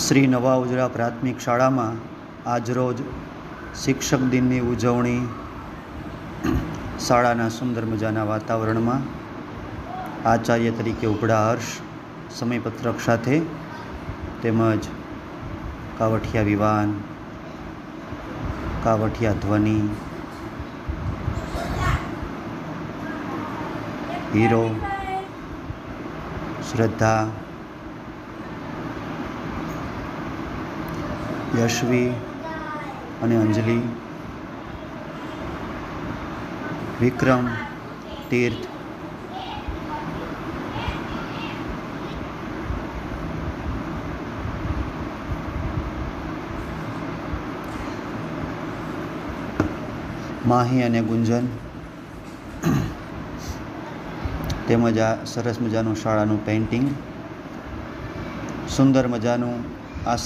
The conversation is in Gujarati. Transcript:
શ્રી નવા ઉજળા પ્રાથમિક શાળામાં આજરોજ શિક્ષક દિનની ઉજવણી શાળાના સુંદર મજાના વાતાવરણમાં આચાર્ય તરીકે ઉપડા હર્ષ, સમયપત્રક સાથે તેમજ કાવઠિયા વિવાન, કાવઠિયા ધ્વનિ, હીરો, શ્રદ્ધા યશવી અને અંજલિ, વિક્રમ, તીર્થ. માહી અને ગુંજન તેમજ આ સરસ મજાનું શાળાનું પેઇન્ટિંગ સુંદર મજાનું આ